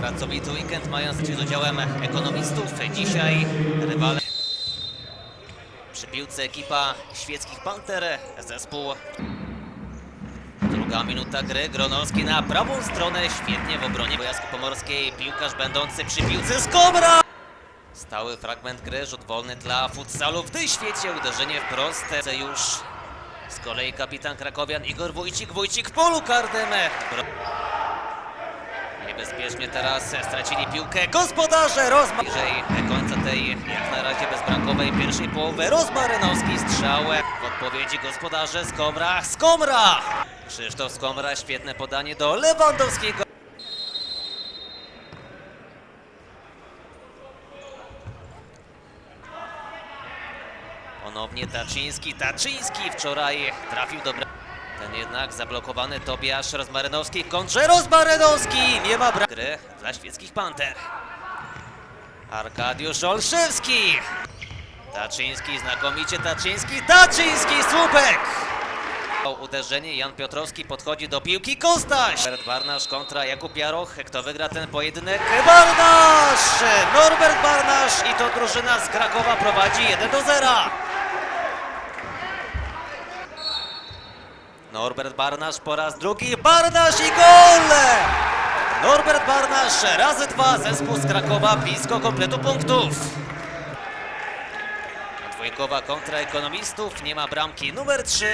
Pracowity weekend mając z udziałem ekonomistów. Dzisiaj rywale przy piłce ekipa świeckich Panter, zespół. Druga minuta gry, Gronowski na prawą stronę, świetnie w obronie Wojazku Pomorskiej, piłkarz będący przy piłce z Kobra! Stały fragment gry, rzut wolny dla futsalu w tej świecie, uderzenie wprost, już z kolei kapitan Krakowian Igor Wójcik, Wójcik polu karnym. Niebezpiecznie teraz stracili piłkę gospodarze Rozma... Bliżej końca tej jak na razie bezbramkowej pierwszej połowy Rozmarynowski strzał w odpowiedzi gospodarze Skomra, Skomra! Krzysztof Skomra, świetne podanie do Lewandowskiego. Ponownie Taczyński, Taczyński wczoraj trafił do Ten jednak zablokowany Tobiasz Rozmarynowski, kontrze Rozmarynowski! Nie ma bra- gry dla świeckich Panter. Arkadiusz Olszewski! Taczyński, znakomicie Taczyński, Taczyński, słupek! Uderzenie, Jan Piotrowski podchodzi do piłki, Kostaś! Norbert Barnasz kontra Jakub Jaroch, kto wygra ten pojedynek? Barnasz! Norbert Barnasz i to drużyna z Krakowa prowadzi 1 do 0. Norbert Barnasz po raz drugi, Barnasz i gol! Norbert Barnasz razy dwa, zespół z Krakowa blisko kompletu punktów. Dwójkowa kontra ekonomistów, nie ma bramki numer 3,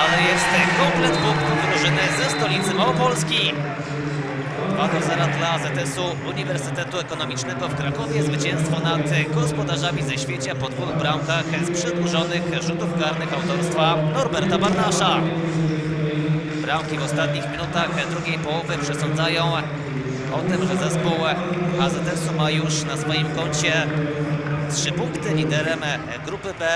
ale jest komplet punktów drużyny ze stolicy Małopolski. 2 do 0 dla Uniwersytetu Ekonomicznego w Krakowie. Zwycięstwo nad gospodarzami ze świecia po dwóch bramkach z przedłużonych rzutów karnych autorstwa Norberta Barnasza. Bramki w ostatnich minutach drugiej połowy przesądzają o tym, że zespół AZS-u ma już na swoim koncie trzy punkty liderem grupy B